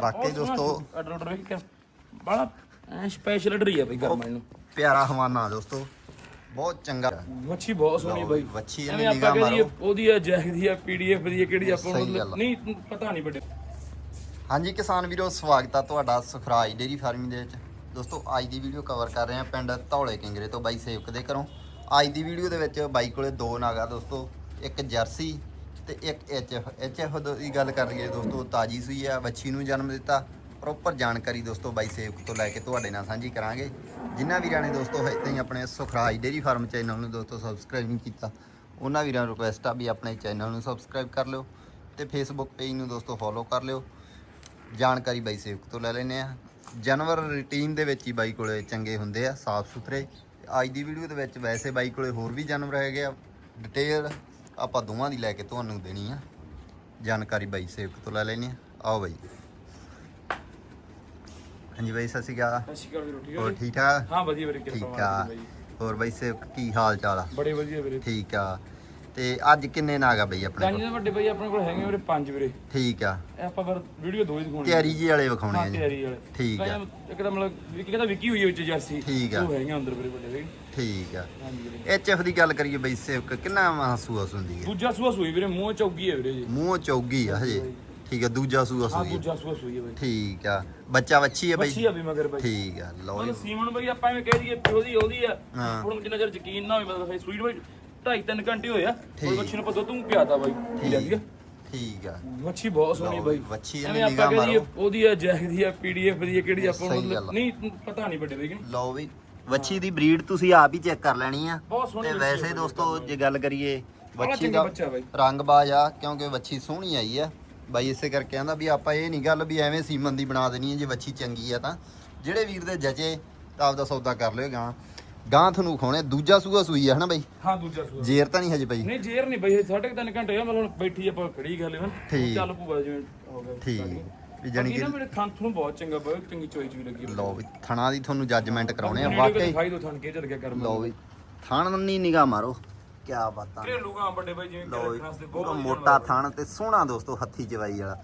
ਬਾਕੀ ਦੋਸਤੋ- order order ਵੇਖ ਕੇ ਬੜਾ ਐ ਸਪੈਸ਼ਲ ਹੀ ਆ ਬਈ ਗਰਮਾ ਇਹਨੂੰ ਪਿਆਰਾ ਹਵਾਨਾ ਦੋਸਤੋ। ਬਹੁਤ ਚੰਗਾ। ਮੱਛੀ ਬਹੁਤ ਸੋਹਣੀ ਬਾਈ। ਐਵੇਂ ਇਹਨੇ ਨਿਗਾਹ ਮਾਰੋ। ਉਹਦੀ ਆ ਜੈਕ ਦੀ ਆ ਪੀਡੀਐਫ ਦੀ ਆ ਕਿਹੜੀ ਆਪਾਂ ਨੂੰ ਆ। ਨਹੀਂ ਪਤਾ ਨਹੀਂ ਵੱਡੇ। ਹਾਂਜੀ ਕਿਸਾਨ ਵੀਰੋ ਸਵਾਗਤ ਆ ਤੁਹਾਡਾ ਸੁਖਰਾਜ ਡੇਰੀ ਫਾਰਮਿੰਗ ਦੇ ਵਿੱਚ। ਦੋਸਤੋ ਅੱਜ ਦੀ ਵੀਡੀਓ ਕਵਰ ਕਰ ਰਹੇ ਹਾਂ ਪਿੰਡ ਧੌਲੇ ਕਿੰਗਰੇ ਤੋਂ ਬਾਈ ਸੇਵਕ ਦੇ ਘਰੋਂ। ਅੱਜ ਦੀ ਵੀਡੀਓ ਦੇ ਵਿੱਚ ਬਾਈ ਕੋਲੇ ਦੋ ਨਾਗਾ ਦੋਸਤੋ ਇੱਕ ਜਰਸੀ ਤੇ ਇੱਕ ਐਚਐਫ ਐਚਐਫ ਦੀ ਗੱਲ ਕਰ ਲਈਏ ਦੋਸਤੋ, ਤਾਜੀ ਸੂਈ ਆ, ਵੱਛੀ ਨੂੰ ਜਨਮ ਦਿੱਤਾ। ਪ੍ਰੋਪਰ ਜਾਣਕਾਰੀ ਦੋਸਤੋ ਬਾਈ ਸੇਵਕ ਤੋਂ ਲੈ ਕੇ ਤੁਹਾਡੇ ਨਾਲ ਸਾਂਝੀ ਕਰਾਂਗੇ। ਜਿਨ੍ਹਾਂ ਵੀਰਾਂ ਨੇ ਦੋਸਤੋ ਹਜੇ ਤਾਈਂ ਆਪਣੇ ਸੁਖਰਾਜ ਡੇਰੀ ਫਾਰਮ ਚੈਨਲ ਨੂੰ ਦੋਸਤੋ ਸਬਸਕ੍ਰਾਈਬ ਨਹੀਂ ਕੀਤਾ, ਉਹਨਾਂ ਵੀਰਾਂ ਨੂੰ ਰਿਕੁਐਸਟ ਆ ਵੀ ਆਪਣੇ ਚੈਨਲ ਨੂੰ ਸਬਸਕ੍ਰਾਈਬ ਕਰ ਲਿਓ ਤੇ ਫੇਸਬੁੱਕ ਪੇਜ ਨੂੰ ਦੋਸਤੋ ਫੋਲੋ ਕਰ ਲਿਓ। ਜਾਣਕਾਰੀ ਬਾਈ ਸੇਵਕ ਤੋਂ ਲੈ ਲੈਨੇ ਆ ਜਾਨਵਰ ਰੂਟੀਨ ਦੇ ਵਿੱਚ ਹੀ ਬਾਈ ਕੋਲੇ ਚੰਗੇ ਹੁੰਦੇ ਆ, ਸਾਫ਼ ਸੁਥਰੇ। ਅੱਜ ਦੀ ਵੀਡੀਓ ਦੇ ਵਿੱਚ ਵੈਸੇ ਬਾਈ ਕੋਲੇ ਹੋਰ ਵੀ ਜਾਨਵਰ ਹੈਗੇ ਆ ਡਿਟੇਲ ਆਪਾਂ ਦੋਵਾਂ ਦੀ ਲੈ ਕੇ ਤੁਹਾਨੂੰ ਦੇਣੀ ਆ। ਜਾਣਕਾਰੀ ਬਾਈ ਸੇਵਕ ਤੋਂ ਲੈ ਲੈਨੇ ਆ। ਆਓ ਬਾਈ। ਹਾਂਜੀ ਬਾਈ ਸਤਿ ਸ਼੍ਰੀ ਅਕਾਲ। ਅਕਾਲ ਵੀਰੋ ਠੀਕ ਹੋਰ ਠੀਕ ਠਾਕ? ਹਾਂ ਵਧੀਆ ਵੀਰੇ ਕਿਰਪਾ ਠੀਕ ਆ ਬਾਈ। ਹੋਰ ਬਾਈ ਸੇਵਕ ਕੀ ਹਾਲ ਚਾਲ ਆ? ਬੜੇ ਵਧੀਆ ਵੀਰੇ। ਠੀਕ ਆ। ਤੇ ਅੱਜ ਕਿੰਨੇ ਨਾਗ ਆ ਬਾਈ ਆਪਣੇ ਕੋਲ? ਦੇ ਵੱਡੇ ਬਾਈ ਆਪਣੇ ਕੋਲ ਹੈਗੇ ਵੀਰੇ ਪੰਜ ਵੀਰੇ। ਠੀਕ ਆ। ਇਹ ਆਪਾਂ ਫਿਰ ਵੀਡੀਓ ਦੋ ਹੀ ਦਿਖਾਉਣੀ ਤਿਆਰੀ ਜੀ ਵਾਲੇ ਵਿਖਾਉਣੇ ਆ ਜੀ। ਤਿਆਰੀ ਵਾਲੇ। ਠੀਕ ਆ। ਇੱਕ ਤਾਂ ਮਤਲਬ ਵਿੱਕੀ ਕਹਿੰਦਾ ਵਿੱਕੀ ਹੋਈ ਵਿੱਚ ਜਰਸੀ। ਠੀਕ ਆ। ਉਹ ਹੈਗੀਆਂ ਅੰਦਰ ਵੀਰੇ ਵੱਡੇ ਵੀਰੇ ਠੀਕ ਆ। ਹਾਂਜੀ ਵੀਰੇ। ਐਚਐਫ ਦੀ ਗੱਲ ਕਰੀਏ ਬਈ ਸੇਵਕ ਕਿੰਨਾ ਮਹਸੂਸ ਹੁੰਦੀ ਹੈ ਦੂਜਾ ਸੂਆ ਸੂਈ ਵੀਰੇ ਮੂੰਹ ਚੌਗੀ ਹੈ ਵੀਰੇ ਜੀ। ਮੂੰਹ ਚੌਗੀ ਆ ਹਜੇ। ਠੀਕ ਆ ਦੂਜਾ ਸੂਆ ਸੂਈ ਆ। ਦੂਜਾ ਸੂਆ ਸੂਈ ਹੈ ਬਾਈ। ਠੀਕ ਆ। ਬੱਚਾ ਵੱਛੀ ਆ ਬੱਚੀ ਬਈ ਆ ਵੀ ਮਗਰ ਬਾਈ। ਠੀਕ ਆ ਲਓ ਜੀ। ਮਤਲਬ ਸੀਮਨ ਬਈ ਆਪਾਂ ਐਵੇਂ ਕਹਿ ਦਈਏ ਵੀ ਉਹਦੀ ਉਹਦੀ ਆ। ਹਾਂ। ਹੁਣ ਜਿੰਨਾ ਚਿਰ ਯਕੀਨ ਨਾ ਹੋਵੇ ਮਤਲਬ ਫਿਰ ਸੂਈ ਬਈ ਢਾਈ ਤਿੰਨ ਘੰਟੇ ਹੋਏ ਆ। ਠੀਕ। ਉਹ ਬੱਚੀ ਨੂੰ ਪਤਾ ਤੂੰ ਪਿਆਤਾ ਬਾਈ ਠੀਕ ਆ? ਠੀਕ ਆ। ਮੱਛੀ ਬਹੁਤ ਸੋਹਣੀ ਲਓ ਬਾਈ। ਵੱਛੀ ਐਵੇਂ ਆਪਾਂ ਨਿਗਾਹ ਮਾਰੋ। ਉਹਦੀ ਆ ਜੈਕ ਦੀ ਆ ਪੀਡੀਐਫ ਦੀ ਆ ਕਿਹੜੀ ਆਪਾਂ ਨੂੰ ਸਹੀ ਗੱਲ ਮਤਲਬ ਆ। ਨਹੀਂ ਪਤਾ ਨਹੀਂ ਵੱਡੇ ਬਾਈ ਕਿ। ਲਓ ਵੀ ਵੱਛੀ ਦੀ ਬਰੀਡ ਤੁਸੀਂ ਆਪ ਹੀ ਚੈੱਕ ਕਰ ਲੈਣੀ ਆ। ਬਹੁਤ ਸੋਹਣੀ ਤੇ ਵੱਛੀ ਆ ਵੈਸੇ ਬਾਈ, ਦੋਸਤੋ ਜੇ ਗੱਲ ਕਰੀਏ ਬੜਾ ਵੱਛੀ ਚੰਗਾ ਦਾ ਬੱਚਾ ਬਾਈ। ਰੰਗਬਾਜ਼ ਆ ਕਿਉਂਕਿ ਵੱਛੀ ਸੋਹਣੀ ਆਈ ਆ। ਬਾਈ ਇਸੇ ਕਰਕੇ ਆਂਦਾ ਵੀ ਆਪਾਂ ਇਹ ਨਹੀਂ ਗੱਲ ਵੀ ਐਵੇਂ ਸੀਮਨ ਦੀ ਬਣਾ ਦੇਣੀ ਹੈ ਜੇ ਵੱਛੀ ਚੰਗੀ ਆ ਤਾਂ। ਜਿਹੜੇ ਵੀਰ ਦੇ ਜਚੇ ਤਾਂ ਆਪਦਾ ਸੌਦਾ ਕਰ ਲਿਓ ਗਾਂ। ਗਾਂ ਤੁਹਾਨੂੰ ਖਾਣੇ ਦੂਜਾ ਸੂਆ ਸੂਈ ਆ ਹਨਾ ਬਾਈ? ਹਾਂ ਦੂਜਾ ਸੂਆ। ਜੇਰ ਤਾਂ ਨਹੀਂ ਹਜੇ ਪਈ ਨਹੀਂ ਜੇਰ ਨਹੀਂ ਬਈ ਸਾਢੇ ਕੁ ਤਿੰਨ ਘੰਟੇ ਆ ਮਤਲਬ ਹੁਣ ਬੈਠੀ ਆਪਾਂ ਖੜੀ ਗੱਲ ਹਨ ਠੀਕ। ਚੱਲ ਪੂਗਾ ਜਿਵੇਂ ਹੋ ਗਿਆ ਠੀਕ। ਵੀ ਜਾਣੀ ਬਾਕੀ ਨਾ ਕਿ ਮੇਰੇ ਖੰਥ ਨੂੰ ਬਹੁਤ ਚੰਗਾ ਬਹੁਤ ਚੰਗੀ ਚੋਈ ਚੋਈ ਲੱਗੀ ਲਓ ਵੀ ਥਣਾ ਦੀ ਤੁਹਾਨੂੰ ਜੱਜਮੈਂਟ ਕਰਾਉਣੇ ਆ ਵਾਕਈ। ਦਿਖਾਈ ਦੋ ਥਣ ਕੇ ਚੱਲ ਗਿਆ ਕਰਮ ਲਓ ਵੀ ਥਣ ਨਹੀਂ ਨਿਗਾਹ ਮਾਰੋ। ਕੀ ਬਾਤਾਂ। ਘਰੇਲੂ ਗਾਂ ਵੱਡੇ ਬਾਈ ਜਿਵੇਂ ਲਓ ਰੱਖਣ ਵਾਸਤੇ ਪੂਰਾ ਬਹੁਤ ਮੋਟਾ ਥਣ ਤੇ ਸੋਹਣਾ ਦੋਸਤੋ ਹੱਥੀ ਚਵਾਈ ਵਾਲਾ।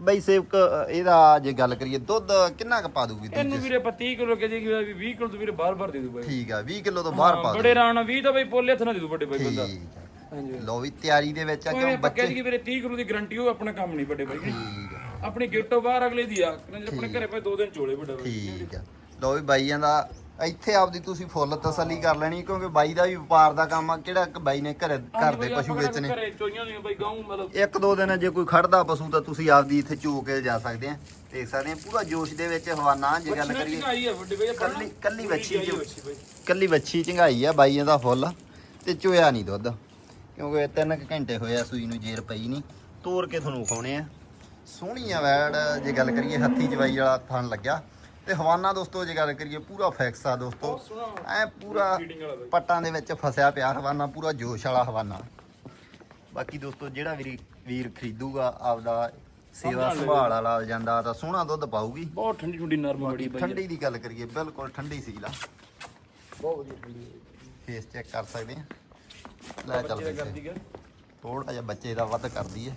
ਬਈ ਸੇਵਕ ਅ, ਇਹਦਾ ਜੇ ਗੱਲ ਕਰੀਏ ਦੁੱਧ ਕਿੰਨਾ ਕੁ ਪਾ ਦੂਗੀ ਇਹਨੂੰ ਵੀਰੇ ਆਪਾਂ 30 ਕਿਲੋ ਕਹੇ ਜੀ ਵੀ 20 ਕਿਲੋ ਤੋਂ ਵੀਰੇ ਬਾਰ-ਬਾਰ ਦੇ ਦੂ ਬਾਈ। ਠੀਕ ਆ 20 ਕਿਲੋ ਤੋਂ ਬਾਹਰ ਪਾ ਬੜੇ ਰਾਣਾ 20 ਤਾਂ ਬਾਈ ਪੋਲੇ ਹੱਥ ਨਾਲ ਦੇ ਦੂ ਵੱਡੇ ਬਾਈ ਬੰਦਾ। ਠੀਕ ਆ। ਹਾਂਜੀ। ਲਓ ਵੀ ਤਿਆਰੀ ਦੇ ਵਿੱਚ ਆ ਕਿਉਂ ਬੱਚੇ? ਦਈਏ ਵੀਰੇ 30 ਕਿਲੋ ਦੀ ਗਾਰੰਟੀ ਉਹ ਆਪਣਾ ਕੰਮ ਨਹੀਂ ਵੱਡੇ ਬਾਈ। ਠੀਕ ਆ। ਆਪਣੀ ਗੇਟੋਂ ਬਾਹਰ ਅਗਲੇ ਦੀ ਆ ਆਪਣੇ ਘਰੇ ਪਏ ਦੋ ਦਿਨ ਚੋਲੇ ਵੱਡਾ ਬਾਈ। ਠੀਕ ਆ। ਲਓ ਵੀ ਬਾਈਆਂ ਦਾ ਇੱਥੇ ਆਪਦੀ ਤੁਸੀਂ ਫੁੱਲ ਤਸੱਲੀ ਕਰ ਲੈਣੀ ਕਿਉਂਕਿ ਬਾਈ ਦਾ ਵੀ ਵਪਾਰ ਦਾ ਕੰਮ ਆ ਕਿਹੜਾ ਇੱਕ ਬਾਈ ਨੇ ਘਰੇ ਘਰ ਦੇ ਪਸ਼ੂ ਵੇਚਣੇ ਘਰੇ ਚੋਈਆਂ ਦੀਆਂ ਬਾਈ ਗਾਉਂ ਮਤਲਬ ਇੱਕ ਦੋ ਦਿਨ ਜੇ ਕੋਈ ਖੜਦਾ ਪਸ਼ੂ ਤਾਂ ਤੁਸੀਂ ਆਪਦੀ ਇੱਥੇ ਚੋ ਕੇ ਜਾ ਸਕਦੇ ਆ ਦੇਖ ਸਕਦੇ ਆ ਪੂਰਾ ਜੋਸ਼ ਦੇ ਵਿੱਚ ਹਵਾਨਾ ਜੇ ਗੱਲ ਕਰੀਏ। ਕੱਲੀ ਕੱਲੀ ਵੱਛੀ। ਕੱਲੀ ਵੱਛੀ ਚੰਗਾਈ ਆ ਬਾਈਆਂ ਦਾ ਫੁੱਲ ਤੇ ਚੋਇਆ ਨਹੀਂ ਦੁੱਧ ਕਿਉਂਕਿ ਤਿੰਨ ਕੁ ਘੰਟੇ ਹੋਏ ਆ ਸੂਈ ਨੂੰ ਜੇਰ ਪਈ ਨਹੀਂ ਤੋੜ ਕੇ ਤੁਹਾਨੂੰ ਖਾਉਣੇ ਆ ਸੋਹਣੀ ਆ ਵੈੜ ਜੇ ਗੱਲ ਕਰੀਏ ਹੱਥੀ ਜਵਾਈ ਵਾਲਾ ਥਣ ਲੱਗਿਆ ਤੇ ਹਵਾਨਾ ਦੋਸਤੋ ਜੇ ਗੱਲ ਕਰੀਏ ਪੂਰਾ ਫੈਕਸ ਆ ਦੋਸਤੋ। ਐ ਪੂਰਾ ਪੱਟਾਂ ਦੇ ਵਿੱਚ ਫਸਿਆ ਪਿਆ ਹਵਾਨਾ ਪੂਰਾ ਜੋਸ਼ ਵਾਲਾ ਹਵਾਨਾ। ਬਾਕੀ ਦੋਸਤੋ ਜਿਹੜਾ ਵੀਰ ਵੀਰ ਖਰੀਦੂਗਾ ਆਪਦਾ ਸੇਵਾ ਸੰਭਾਲ ਵਾਲਾ ਜਾਂਦਾ ਤਾਂ ਸੋਹਣਾ ਦੁੱਧ ਪਾਊਗੀ। ਬਹੁਤ ਠੰਡੀ ਠੰਡੀ ਨਰਮ ਬੜੀ ਬਾਈ ਠੰਡੀ ਦੀ ਗੱਲ ਕਰੀਏ ਬਿਲਕੁਲ ਠੰਡੀ ਸੀ ਲਾ। ਬਹੁਤ ਵਧੀਆ ਠੰਡੀ ਫੇਸ ਚੈੱਕ ਕਰ ਸਕਦੇ ਆ। ਲੈ ਚੱਲ ਬੱਚੇ ਦਾ ਬਈ ਕਰਦੀ ਗਾ ਥੋੜਾ ਜਿਹਾ ਬੱਚੇ ਦਾ ਵੱਧ ਕਰਦੀ ਹੈ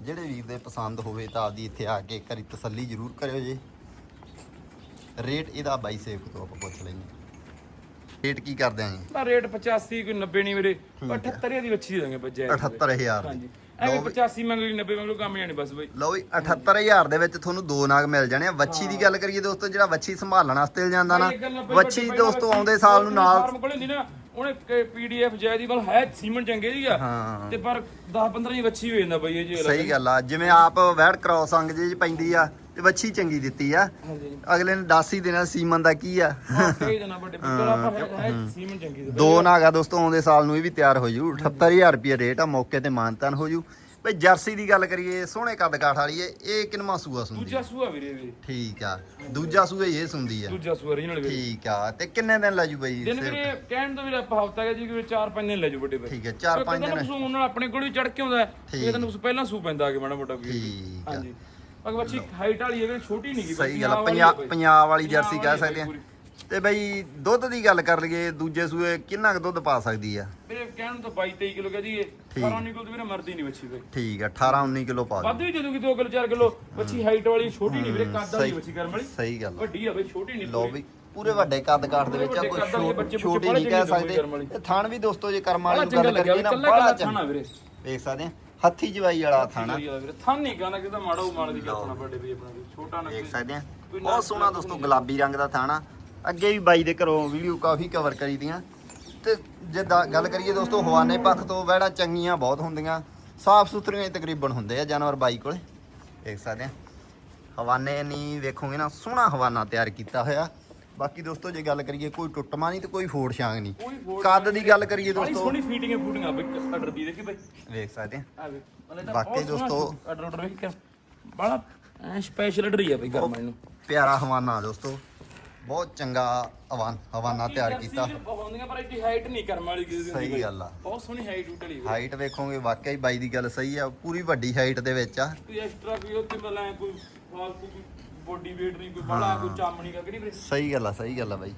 ਜਿਹੜੇ ਵੀਰ ਦੇ ਪਸੰਦ ਹੋਵੇ ਤਾਂ ਆਪਦੀ ਇੱਥੇ ਆ ਕੇ ਕਰੀ ਤਸੱਲੀ ਜ਼ਰੂਰ ਕਰਿਓ ਜੀ। ਰੇਟ ਇਹਦਾ ਬਾਈ ਸੇਵ ਤੋਂ ਆਪਾਂ ਪੁੱਛ ਲੈਂਦੇ ਰੇਟ ਕੀ ਕਰਦੇ ਆਂ ਜੀ? ਤਾਂ ਰੇਟ 85 ਕੋਈ 90 ਨਹੀਂ ਵੀਰੇ। 78 ਦੀ ਵੱਛੀ ਦੇ ਦਾਂਗੇ ਬੱਜੇ 78000 ਹਾਂਜੀ। ਦੀ ਐਵੇਂ 85 ਮੰਗ ਲਈ 90 ਮੰਗ ਲਓ ਕੰਮ ਜਾਣੀ ਬਸ ਬਾਈ। ਲਓ ਵੀ 78000 ਦੇ ਵਿੱਚ ਤੁਹਾਨੂੰ ਦੋ ਨਾਗ ਮਿਲ ਜਾਣੇ ਆ। ਵੱਛੀ ਦੀ ਗੱਲ ਕਰੀਏ ਦੋਸਤੋ ਜਿਹੜਾ ਵੱਛੀ ਸੰਭਾਲਣ ਵਾਸਤੇ ਜਾਂਦਾ ਨਾ ਵੱਛੀ ਵੱਡੇ ਦੋਸਤੋ ਆਉਂਦੇ ਸਾਲ ਨੂੰ ਨਾਲ ਫਾਰਮ ਕੋਲੇ ਹੁੰਦੀ ਨਾ ਉਹਨੇ ਪੀਡੀਐਫ ਜੈਦੀ ਵੱਲ ਹੈ ਸੀਮਨ ਚੰਗੇ ਦੀਗਾ ਹਾਂ। ਤੇ ਪਰ 10 15 ਦੀ ਵੱਛੀ ਹੋ ਜਾਂਦਾ ਬਾਈ ਇਹ ਜੀ ਸਹੀ ਗੱਲ ਆ। ਜਿਵੇਂ ਆਪ ਵੈੜ ਕ੍ਰੋਸ ਅੰਗ ਜੇ ਪੈਂਦੀ ਆ ਤੇ ਵੱਛੀ ਚੰਗੀ ਦਿੱਤੀ ਆ। ਹਾਂਜੀ। ਅਗਲੇ ਨੇ ਦੱਸ ਹੀ ਦੇਣਾ ਸੀਮਨ ਦਾ ਕੀ ਆ। ਹਾਂ ਕਹੀ ਦੇਣਾ ਵੱਡੇ ਪਰ ਆਪਾਂ ਹੈ- ਹੈ ਸੀਮਨ ਚੰਗੀ ਦੀ ਦੋ ਨਾਗਾ ਦੋਸਤੋ ਆਉਂਦੇ ਸਾਲ ਨੂੰ ਇਹ ਵੀ ਤਿਆਰ ਹੋ ਜੂ। 78000 ਰੁਪਏ ਰੇਟ ਆ ਮੌਕੇ ਤੇ ਮਾਨਤਾਨ ਹੋ ਜੂ। ਭਈ ਜਰਸੀ ਦੀ ਗੱਲ ਕਰੀਏ ਸੋਹਣੇ ਕੱਦ ਕਾਠ ਵਾਲੀ ਏ ਇਹ ਕਿਨਮਾ ਸੂਆ ਸੁੰਦੀ ਦੂਜਾ ਸੂਆ ਵੀਰੇ ਵੀਰੇ ਠੀਕ ਆ ਦੂਜਾ ਸੂਆ ਹੀ ਇਹ ਸੁੰਦੀ ਆ। ਦੂਜਾ ਸੂਆ ਰੀਜਨਲ ਵੀਰੇ। ਠੀਕ ਆ ਤੇ ਕਿੰਨੇ ਦਿਨ ਲੈ ਜੂ ਬਈ ਦਿਨ ਵੀਰੇ ਕਹਿਣ ਤੋਂ ਵੀਰੇ ਆਪਾਂ ਹਫਤਾ ਜੀ ਕਿ 4-5 ਦਿਨ ਲੈ ਜਾਓ ਵੱਡੇ ਬਾਈ। ਠੀਕ ਹੈ 4-5 ਦਿਨ ਦਿਨ। ਸੂ ਨਾਲ ਆਪਣੇ ਕੋਲ ਵੀ ਚੜ ਕੇ ਆਉਂਦਾ ਇਹ ਉਸ ਪਹਿਲਾਂ ਸੂ ਪੈਂਦਾ ਆ ਕੇ ਮਾੜਾ ਮੋਟਾ ਕੋਈ ਠੀਕ ਆ। ਹਾਂਜੀ। ਅਗਰ ਬੱਚੀ ਹਾਈਟ ਵਾਲੀ ਹੈ ਵੀਰੇ ਛੋਟੀ ਨਹੀਂ ਗਈ ਸਹੀ ਗੱਲ ਪੰਜਾਬ ਪੰਜਾਬ ਵਾਲੀ ਜਰਸੀ ਕਹਿ ਸਕਦੇ ਆ। ਤੇ ਬਈ ਦੁੱਧ ਦੀ ਗੱਲ ਕਰ ਲਈਏ ਦੂਜੇ ਸੂਏ ਕਿੰਨਾ ਕੁ ਦੁੱਧ ਪਾ ਸਕਦੀ ਆ? ਵੀਰੇ ਕਹਿਣ ਤਾਂ 22 23 ਕਿਲੋ ਕਹਦੀ ਏ 18 19 ਕਿਲੋ ਤੇ ਵੀਰੇ ਮਰਦੀ ਨਹੀਂ ਬੱਚੀ ਬਈ। ਠੀਕ ਆ 18 19 ਕਿਲੋ ਪਾ ਵੱਧ ਵੀ ਦੇ ਦੂਗੀ 2 ਕਿਲੋ 4 ਕਿਲੋ ਬੱਚੀ ਹਾਈਟ ਵਾਲੀ ਛੋਟੀ ਨਹੀਂ ਵੀਰੇ ਕੱਦ ਵਾਲੀ ਬੱਚੀ ਕਰਮ ਵਾਲੀ। ਸਹੀ ਗੱਲ ਆ। ਵੱਡੀ ਆ ਬਈ ਛੋਟੀ ਨਹੀਂ ਲੋ ਵੀ ਪੂਰੇ ਵੱਡੇ ਕੱਦ ਕਾਠ ਦੇ ਵਿੱਚ ਆ ਵੱਡੇ ਕੋਈ ਕੱਦ ਵਾਲੇ ਛੋਟ- ਬੱਚੇ ਛੋਟੀ ਬੜੇ ਨਹੀਂ ਕਹਿ ਚੰਗੇ ਸਕਦੇ। ਕਰਮ ਵਾਲੀ। ਇਹ ਥਣ ਵੀ ਦੋਸਤੋ ਜੇ ਕਰਮ ਬੜਾ ਵਾਲੀ ਚੰਗਾ ਗੱਲ ਲੱਗਿਆ ਕਰੀਏ ਨਾ ਬੜਾ ਚੰਗਾ। ਦੇਖ ਸਕਦੇ ਆ। ਹੱਥੀ ਜਵਾਈ ਵਾਲਾ ਥਾਣਾ। ਵੀਰੇ ਥਾਂ ਨਹੀਂ ਗਾਣਾ ਕਿਦਾ ਮਾੜਾ ਉਹ ਮਾਲ ਦੀ ਆਪਣਾ ਵੱਡੇ ਵੀ ਆਪਣਾ ਵੀ ਛੋਟਾ ਨਾ ਦੇਖ ਸਕਦੇ ਆ। ਬਹੁਤ ਸੋਹਣਾ ਦੋਸਤੋ ਗੁਲਾਬੀ ਰੰਗ ਦਾ ਥਾਣਾ। ਅੱਗੇ ਵੀ ਬਾਈ ਦੇ ਘਰੋਂ ਵੀਡੀਓ ਕਾਫੀ ਕਵਰ ਕਰੀ ਦੀਆਂ। ਤੇ ਜਿੱਦਾਂ ਗੱਲ ਕਰੀਏ ਦੋਸਤੋ ਹਵਾਨੇ ਪੱਖ ਤੋਂ ਵਹਿੜਾ ਚੰਗੀਆਂ ਬਹੁਤ ਹੁੰਦੀਆਂ। ਸਾਫ਼ ਸੁਥਰੀਆਂ ਹੀ ਤਕਰੀਬਨ ਹੁੰਦੇ ਆ ਜਾਨਵਰ ਬਾਈ ਕੋਲੇ। ਦੇਖ ਸਕਦੇ ਆ। ਹਵਾਨੇ ਨਹੀਂ ਵੇਖੋਗੇ ਨਾ ਸੋਹਣਾ ਹਵਾਨਾ ਤਿਆਰ ਕੀਤਾ ਹੋਇਆ। ਬਾਕੀ ਦੋਸਤੋ ਜੇ ਗੱਲ ਕਰੀਏ ਕੋਈ ਟੁੱਟਮਾ ਨਹੀਂ ਤੇ ਕੋਈ ਫੋੜ ਛਾਂਗ ਨਹੀਂ। ਫੋੜ ਕੱਦ ਦੀ ਗੱਲ ਕਰੀਏ ਬੜੀ ਦੋਸਤੋ। ਸੋਹਣੀ ਫੀਟਿੰਗ ਫੂਟਿੰਗ ਆ ਬਈ ਆਰਡਰ ਦੀ ਦੇਖੀ ਬਈ। ਵੇਖ ਸਕਦੇ ਆ। ਆ ਵੇ ਵਾਕਈ ਦੋਸਤੋ- ਆਰਡਰ ਆਰਡਰ ਵੇਖ ਕੇ। ਬੜਾ ਐ ਸਪੈਸ਼ਲ ਆਰਡਰ ਹੀ ਆ ਬਈ ਕਰਮ ਨੂੰ ਪਿਆਰਾ ਹਵਾਨਾ ਦੋਸਤੋ। ਬਹੁਤ ਚੰਗਾ ਹਵਾਨ ਹਵਾਨਾ ਤਿਆਰ ਕੀਤਾ। ਹੁੰਦੀਆਂ ਪਰ ਇੱਡੀ ਹਾਈਟ ਨਹੀਂ ਕਰਮ ਵਾਲੀ ਕਿਸੇ ਦੀ ਹੁੰਦੀ ਸਹੀ ਬਈ। ਗੱਲ ਆ। ਬਹੁਤ ਸੋਹਣੀ ਹਾਈਟ ਉਟਲੀ ਬਈ। ਹਾਈਟ ਵੇਖੋਗੇ ਵਾਕਈ ਬਾਈ ਦੀ ਗੱਲ ਸਹੀ ਆ। ਪੂਰੀ ਵੱਡੀ ਹਾਈਟ ਦੇ ਵਿੱਚ ਆ। ਕੋਈ ਐਕਸਟਰਾ ਕੋਈ ਉੱਤੇ ਮਤਲਬ ਐਂ ਕੋਈ ਫਾਲਤੂ ਕੋਈ ਬੋਡੀ weight ਨਹੀਂ ਕੋਈ ਬੜਾ ਕੋਈ ਕਰਕੇ ਨਹੀਂ ਵੀਰੇ? ਸਹੀ ਗੱਲ ਆ ਸਹੀ ਗੱਲ ਆ ਬਾਈ।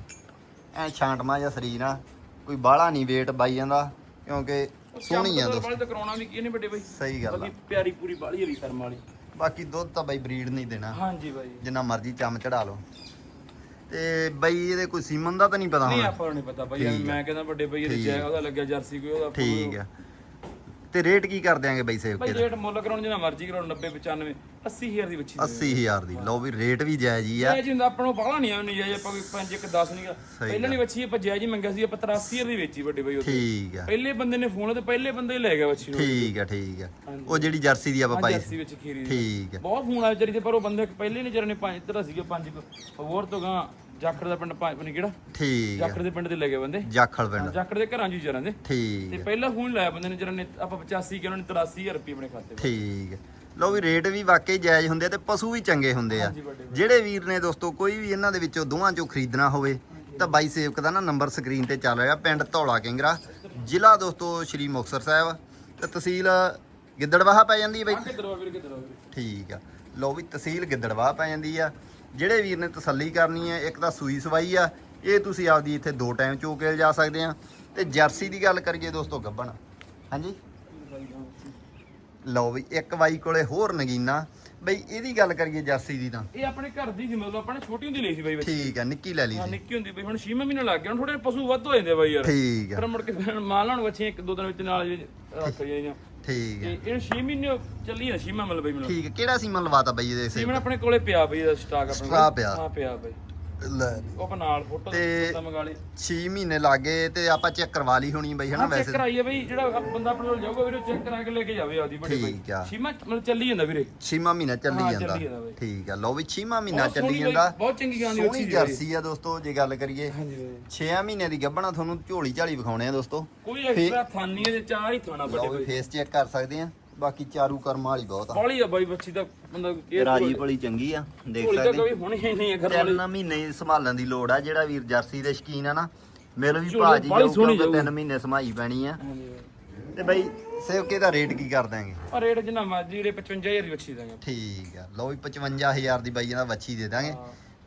ਐ ਛਾਂਟਮਾ ਜਾਂ ਸਰੀਰ ਆ ਕੋਈ ਬਾਹਲਾ ਨਹੀਂ weight ਬਾਈ ਜਾਂਦਾ ਕਿਉਂਕਿ ਸੋਹਣੀ ਆ ਦੋਸਤੋ। ਵਾਲੀ ਤਾਂ ਕਰਾਉਣਾ ਵੀ ਕੀ ਨਹੀਂ ਵੱਡੇ ਬਈ? ਸਹੀ ਗੱਲ ਆ। ਬਾਕੀ ਪਿਆਰੀ ਪੂਰੀ ਬਾਲੀ ਵੀ ਕਰਮ ਵਾਲੀ। ਬਾਕੀ ਦੁੱਧ ਤਾਂ ਬਾਈ ਬਰੀਡ ਨਹੀਂ ਦੇਣਾ। ਹਾਂਜੀ ਬਾਈ। ਜਿੰਨਾ ਮਰਜ਼ੀ ਚਮ ਚੜਾ ਲਓ। ਤੇ ਬਾਈ ਇਹਦੇ ਕੋਈ ਸੀਮਨ ਦਾ ਤਾਂ ਨਹੀਂ ਪਤਾ ਨਹੀਂ ਹੁਣ? ਆਪਾਂ ਨੂੰ ਨਹੀਂ ਪਤਾ ਬਾਈ ਮੈਂ ਕਹਿੰਦਾ ਵੱਡੇ ਬਈ ਇਹਦੇ ਚੈੱਕ ਉਹਦਾ ਲੱਗਿਆ ਜਰਸੀ ਕੋਈ ਉਹਦਾ ਠੀਕ ਆ। ਤੇ ਰੇਟ ਕੀ ਕਰ ਦਿਆਂਗੇ ਬਾਈ ਸੇਵ ਬਾਈ ਕੇ ਰੇਟ ਮੁੱਲ ਕਰਾਉਣ ਜਿੰਨਾ ਮਰਜ਼ੀ ਕਰਾਉਣ 90 95 80000 ਦੀ ਬੱਚੀ 80000 ਦੀ। ਲਓ ਵੀ ਰੇਟ ਵੀ ਜਾਇਜ਼ ਹੀ ਆ। ਇਹ ਜਿੰਦਾ ਆਪਾਂ ਨੂੰ ਬਾਹਲਾ ਨਹੀਂ ਆਉਣੀ ਜਾਈ ਆਪਾਂ ਕੋਈ 5 ਇੱਕ 10 ਨਹੀਂਗਾ ਪਹਿਲਾਂ ਨਹੀਂ ਬੱਚੀ ਆਪਾਂ ਜਾਇਜ਼ ਹੀ ਮੰਗਿਆ ਸੀ ਆਪਾਂ 83000 ਦੀ ਵੇਚੀ ਵੱਡੇ ਬਈ ਉਹਦੇ ਠੀਕ ਆ। ਪਹਿਲੇ ਬੰਦੇ ਨੇ ਫੋਨ ਤੇ ਪਹਿਲੇ ਬੰਦੇ ਹੀ ਲੈ ਗਿਆ ਬੱਚੀ ਨੂੰ। ਠੀਕ ਆ ਠੀਕ ਆ। ਉਹ ਜਿਹੜੀ ਜਰਸੀ ਦੀ ਆਪਾਂ ਪਾਈ ਜਰਸੀ ਵਿੱਚ ਖੀਰੀ ਦੀ। ਠੀਕ ਆ। ਬਹੁਤ ਫੋਨ ਆਇਆ ਵਿਚਾਰੀ ਤੇ ਪਰ ਉਹ ਬੰਦੇ ਪਹਿਲੇ ਨੇ ਜਰਨੇ ਪੰਜ ਤਰ੍ਹਾਂ ਸੀਗੇ ਪੰਜ ਕੁ। ਹੋਰ ਤੋਂ ਗਾਂ ਜਾਖੜ ਦਾ ਪਿੰਡ ਪਨੀ ਕਿਹੜਾ? ਠੀਕ ਜਾਖੜ ਦੇ ਪਿੰਡ ਦੇ ਲੈ ਗਏ ਬੰਦੇ। ਜਾਖਲ ਪਿੰਡ। ਜਾਖੜ ਦੇ ਘਰਾਂ ਹੀ ਜਰਾਂ ਦੇ। ਠੀਕ ਤੇ ਪਹਿਲਾ ਫੋਨ ਲਾਇਆ ਬੰਦੇ ਨੇ ਜਰਾਂ ਨੇ ਆਪਾਂ 85 ਕਿ ਉਹਨਾਂ ਨੇ 83000 ਰੁਪਏ ਆਪਣੇ ਖਾਤੇ ਵਿੱਚ ਠੀਕ। ਲਓ ਵੀ ਰੇਟ ਵੀ ਵਾਕਈ ਜਾਇਜ਼ ਹੁੰਦੇ ਆ ਤੇ ਪਸ਼ੂ ਵੀ ਚੰਗੇ ਹੁੰਦੇ ਆ। ਜਿਹੜੇ ਵੀਰ ਨੇ ਦੋਸਤੋ ਕੋਈ ਵੀ ਇਹਨਾਂ ਦੇ ਵਿੱਚੋਂ ਦੋਵਾਂ ਚੋਂ ਖਰੀਦਣਾ ਹੋਵੇ ਤਾਂ ਬਾਈ ਸੇਵਕ ਦਾ ਨਾ ਨੰਬਰ ਸਕਰੀਨ ਤੇ ਚੱਲ ਰਿਹਾ ਪਿੰਡ ਧੌਲਾ ਕਿੰਗਰਾ। ਜ਼ਿਲ੍ਹਾ ਦੋਸਤੋ ਸ਼੍ਰੀ ਮੁਕਤਸਰ ਸਾਹਿਬ। ਤੇ ਤਹਿਸੀਲ ਗਿੱਦੜਵਾਹਾ ਪੈ ਜਾਂਦੀ ਹੈ ਬਾਈ ਠੀਕ ਆ। ਲਓ ਵੀ ਤਹਿਸੀਲ ਗਿੱਦੜਵਾਹ ਪੈ ਜਾਂਦੀ ਆ। ਜਿਹੜੇ ਵੀਰ ਨੇ ਤਸੱਲੀ ਕਰਨੀ ਹੈ, ਇੱਕ ਤਾਂ ਸੂਈ ਸਵਾਈ ਆ, ਇਹ ਤੁਸੀਂ ਆਪਦੀ ਇੱਥੇ ਦੋ ਟਾਈਮ ਚੋ ਕੇ ਜਾ ਸਕਦੇ ਆ। ਤੇ ਜਰਸੀ ਦੀ ਗੱਲ ਕਰੀਏ ਦੋਸਤੋ, ਗੱਬਣ। ਹਾਂਜੀ? ਲਓ ਵੀ, ਇੱਕ ਬਾਈ ਕੋਲੇ ਹੋਰ ਨਗੀਨਾ। ਬਈ ਇਹਦੀ ਗੱਲ ਕਰੀਏ ਜਰਸੀ ਦੀ ਤਾਂ। ਇਹ ਆਪਣੇ ਘਰ ਦੀ ਸੀ ਮਤਲਬ ਆਪਾਂ ਨੇ ਛੋਟੀ ਹੁੰਦੀ ਲਈ ਸੀ ਬਾਈ ਬੱਚੀ ਠੀਕ ਆ ਨਿੱਕੀ ਲੈ ਲਈ ਹਾਂ ਸੀ। ਨਿੱਕੀ ਹੁੰਦੀ ਬਈ ਹੁਣ 6 ਮਹੀਨੇ ਲੱਗ ਗਏ ਹੁਣ ਥੋੜੇ ਪਸ਼ੂ ਵੱਧ ਹੋ ਜਾਂਦੇ ਬਾਈ ਯਾਰ। ਠੀਕ ਆ। ਫਿਰ ਮੁੜ ਕੇ ਫਿਰ ਮਾਲ ਲਾਉਣ ਬੱਚੇ ਇੱਕ ਦੋ ਦਿਨ ਵਿੱਚ ਨਾਲ ਜੇ ਰੱਖ ਜਾਈਆਂ ਠੀਕ ਆ। ਇਹ 6 ਮਹੀਨੇ ਚੱਲੀ ਨਾ 6 ਮਹੀਨੇ ਬਈ ਮੈਨੂੰ। ਠੀਕ ਆ ਕਿਹੜਾ ਸੀਮਨ ਲਵਾਤਾ ਬਈ ਇਹਦੇ ਸੇ ਸੀਮਨ ਆਪਣੇ ਕੋਲੇ ਪਿਆ ਬਈ ਇਹਦਾ ਸਟਾਕ ਆਪਣੇ ਸਟਾਕ ਪਿਆ। ਹਾਂ ਪਿਆ ਬਈ। ਲੈ। ਉਹ ਨਾਲ ਫੋਟੋ ਤੇ- ਤਾਂ ਮੰਗਾ ਲਈ। 6 ਮਹੀਨੇ ਲੱਗੇ ਤੇ ਆਪਾਂ ਚੈੱਕ ਕਰਵਾ ਲਈ ਹੋਣੀ ਬਈ ਹਨਾ ਹਾਂ ਚੈੱਕ ਵੈਸੇ। ਕਰਾਈਏ ਬਈ ਜਿਹੜਾ ਬੰਦਾ ਕੋਲ ਜਾਊਗਾ ਵੀਰੇ ਚੈੱਕ ਕਰਾ ਕੇ ਲੈ ਕੇ ਜਾਵੇ ਆਦੀ ਬੜੀ ਬਈ। ਠੀਕ ਆ। ਸੀਮਾ ਮਤਲਬ ਚੱਲੀ ਜਾਂਦਾ ਵੀਰੇ। ਛੇਵਾਂ ਮਹੀਨਾ ਚੱਲੀ ਹਾਂ, ਜਾਂਦਾ। ਚੱਲੀ ਜਾਂਦਾ ਬਈ। ਠੀਕ ਆ ਲਓ ਵੀ ਛੇਵਾਂ ਮਹੀਨਾ ਬਹੁਤ ਚੱਲੀ ਸੋਹਣੀ ਬਈ, ਜਾਂਦਾ ਬਹੁਤ ਚੰਗੀ ਗਾਂ ਦੀ ਸੋਹਣੀ ਜਰਸੀ ਆ ਦੋਸਤੋ ਜੇ ਗੱਲ ਕਰੀਏ। ਹਾਂਜੀ ਬਈ। 6 ਮਹੀਨੇ ਦੀ ਗੱਭਣਾ ਤੁਹਾਨੂੰ ਝੋਲੀ ਝਾਲੀ ਵਿਖਾਉਣੇ ਆ ਦੋਸਤੋ। ਕੋਈ ਐਕਸਟਰਾ ਥਾਨ ਨਹੀਂ ਇਹਦੇ ਚਾਰ ਹੀ ਥਾਣਾ ਵੱਡੇ ਲਓ ਵੀ ਬਈ। ਫੇਸ ਚੈੱਕ ਕਰ ਸਕਦੇ ਆ। ਬਾਕੀ ਚਾਰੂ ਕਰਮ ਵਾਲੀ ਬਹੁਤ ਆ। ਬਾਲੀ ਆ ਬਾਈ ਬੱਚੀ ਦਾ ਬੰਦਾ ਇਹ ਰਾਜੀ ਭਲੀ ਚੰਗੀ ਆ ਦੇਖ ਸਕਦੇ। ਕभी ਹੋਣੀ ਹੀ ਨਹੀਂ ਹੈ ਘਰ ਵਾਲੀ। ਤਿੰਨ ਮਹੀਨੇ ਸੰਭਾਲਣ ਦੀ ਲੋੜ ਆ ਜਿਹੜਾ ਵੀਰ ਜਰਸੀ ਦੇ ਸ਼ਕੀਨ ਆ ਨਾ ਮਿਲ ਵੀ ਭਾਜੀ ਬਾਹਲੀ ਜਾਊ ਸੋਹਣੀ ਕਿਉਂਕਿ ਜਾਊ। ਤਿੰਨ ਮਹੀਨੇ ਸਮਾਈ ਪੈਣੀ ਆ। ਤੇ ਬਈ ਸੇਵਕੇ ਦਾ ਰੇਟ ਕੀ ਕਰ ਦਾਂਗੇ ਆ ਰੇਟ ਜਿੰਨਾ ਮਰਜ਼ੀ ਰੇ 55000 ਦੀ ਬੱਚੀ ਦਾਂਗੇ ਠੀਕ ਆ ਲਓ ਵੀ 55000 ਦੀ ਬਾਈ ਦਾ ਵੱਛੀ ਦੇ ਦਾਂਗੇ।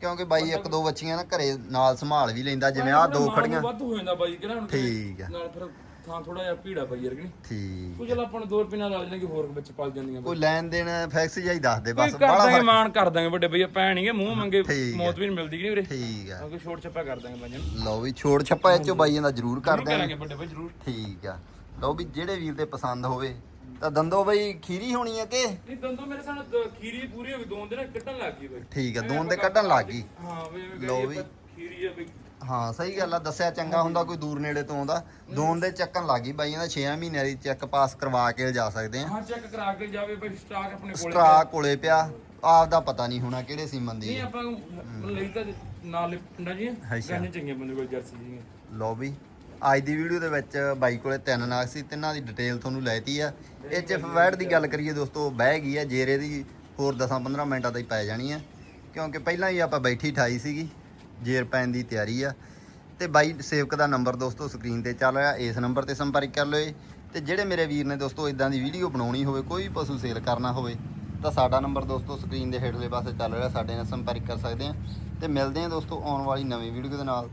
ਕਿਉਂਕਿ ਬਾਈ ਇੱਕ ਦੋ ਵੱਛੀਆਂ ਨਾ ਘਰੇ ਨਾਲ ਸੰਭਾਲ ਵੀ ਲੈਂਦਾ ਜਿਵੇਂ ਆ ਦੋ ਖੜੀਆਂ। ਵੱਧ ਹੋ ਜਾਂਦਾ ਬਾਈ ਕਿਹੜਾ ਹੁਣ ਠੀਕ ਆ। ਨਾਲ ਫਿਰ ਥਾਂ ਥੋੜਾ ਜਿਹਾ ਭੀੜਾ ਪਈ ਯਾਰ ਕਿ ਨਹੀਂ? ਠੀਕ। ਕੋਈ ਚਲ ਆਪਾਂ ਨੂੰ 2 ਰੁਪਏ ਨਾਲ ਲਾ ਲੈਣਗੇ ਹੋਰ ਵਿੱਚ ਪਲ ਜਾਂਦੀਆਂ ਕੋਈ ਲੈਣ ਦੇਣ ਫੈਕਸ ਜਾਈ ਦੱਸ ਦੇ ਬਸ ਕਰ ਬੜਾ ਦਾਂਗੇ ਮਾਨ ਕਰ ਦਾਂਗੇ ਵੱਡੇ ਭਈਆ ਪੈਣਗੇ ਮੂੰਹ ਮੰਗੇ ਆ। ਮੌਤ ਵੀ ਨਹੀਂ ਮਿਲਦੀ ਕਿ ਨਹੀਂ ਵੀਰੇ? ਠੀਕ ਆ ਕੋਈ ਛੋਟ ਛੱਪਾ ਕਰ ਦਾਂਗੇ ਬਾਈਆਂ ਨੂੰ। ਲਓ ਵੀ ਛੋੜ ਛੱਪਾ ਇਹ ਚੋਂ ਬਾਈਆਂ ਦਾ ਜ਼ਰੂਰ ਕਰ ਦਾਂਗੇ ਵੱਡੇ ਭਾਈ ਜ਼ਰੂਰ। ਠੀਕ ਆ। ਲਓ ਵੀ ਜਿਹੜੇ ਵੀਰ ਦੇ ਪਸੰਦ ਹੋਵੇ ਤਾਂ ਦੰਦੋ ਬਈ ਖੀਰੀ ਹੋਣੀ ਆ ਕਿ? ਇਹ ਦੰਦੋਂ ਮੇਰੇ ਸਾਹਮਣੇ ਖੀਰੀ ਪੂਰੀ ਹੋ ਗਈ ਦੋਨ ਦੇ ਨਾ ਕੱਟਣ ਲੱਗ ਗਈ ਬਾਈ। ਠੀਕ ਆ ਦੋਨ ਦੇ ਕੱਢਣ ਲੱਗ ਗਈ। ਹਾਂ ਬਈ ਕਹੀਏ ਵੀ। ਆਪਾਂ ਖੀਰੀ ਆ ਬਈ। ਹਾਂ ਸਹੀ ਗੱਲ ਆ ਦੱਸਿਆ ਚੰਗਾ ਹੁੰਦਾ ਕੋਈ ਦੂਰ ਨੇੜੇ ਤੋਂ ਆਉਂਦਾ। ਦੋਨ ਦੇ ਚੱਕਣ ਲੱਗ ਗਈ ਬਾਈਆਂ ਦਾ 6 ਮਹੀਨਿਆਂ ਦੀ ਚੈੱਕ ਪਾਸ ਕਰਵਾ ਕੇ ਜਾ ਸਕਦੇ ਆ। ਹਾਂ ਚੈੱਕ ਕਰਾ ਕੇ ਜਾਵੇ ਬਈ ਸਟਾਕ ਆਪਣੇ ਕੋਲੇ ਸਟਰਾ ਕੋਲੇ ਪਿਆ ਆਪ ਦਾ ਪਤਾ ਨਹੀਂ ਹੋਣਾ ਕਿਹੜੇ ਸੀਮਨ ਦੀ ਨਹੀਂ ਹੈ। ਆਪਾਂ ਨੂੰ ਲਈ ਤਾਂ ਨਾਲ ਪਿੰਡਾਂ ਜੀ ਅੱਛਾ। ਗਾਣੇ ਚੰਗੇ ਬੰਦੇ ਕੋਲ ਜਰਸੀ ਜੀ ਲਓ ਵੀ ਅੱਜ ਦੀ ਵੀਡੀਓ ਦੇ ਵਿੱਚ ਬਾਈ ਕੋਲੇ ਤਿੰਨ ਨਾਗ ਸੀ ਤਿੰਨਾਂ ਦੀ ਡਿਟੇਲ ਤੁਹਾਨੂੰ ਲੈਤੀ ਆ। ਇਹ ਚ ਫਵੈਡ ਦੀ ਗੱਲ ਕਰੀਏ ਦੋਸਤੋ ਬਹਿ ਗਈ ਆ ਜੇਰੇ ਦੀ ਹੋਰ 10-15 ਮਿੰਟਾਂ ਤੱਕ ਪੈ ਜਾਣੀ ਆ। ਕਿਉਂਕਿ ਪਹਿਲਾਂ ਹੀ ਆਪਾਂ ਬੈਠੀ ਠਾਈ ਸੀਗੀ। ਜੇਰ ਪੈਣ ਦੀ ਤਿਆਰੀ ਆ। ਤੇ ਬਾਈ ਸੇਵਕ ਦਾ ਨੰਬਰ ਦੋਸਤੋ ਸਕਰੀਨ ਤੇ ਚੱਲ ਰਿਹਾ, ਇਸ ਨੰਬਰ ਤੇ ਸੰਪਰਕ ਕਰ ਲਿਓ ਤੇ ਜਿਹੜੇ ਮੇਰੇ ਵੀਰ ਨੇ ਦੋਸਤੋ ਇਦਾਂ ਦੀ ਵੀਡੀਓ ਬਣਾਉਣੀ ਹੋਵੇ, ਕੋਈ ਵੀ ਪਸ਼ੂ ਸੇਲ ਕਰਨਾ ਹੋਵੇ, ਤਾਂ ਸਾਡਾ ਨੰਬਰ ਦੋਸਤੋ ਸਕਰੀਨ ਦੇ ਹੇਠਲੇ ਪਾਸੇ ਚੱਲ ਰਿਹਾ, ਸਾਡੇ ਨਾਲ ਸੰਪਰਕ ਕਰ ਸਕਦੇ ਆ। ਤੇ ਮਿਲਦੇ ਆ ਦੋਸਤੋ ਆਉਣ ਵਾਲੀ ਨਵੀਂ ਵੀਡੀਓ ਦੇ ਨਾਲ।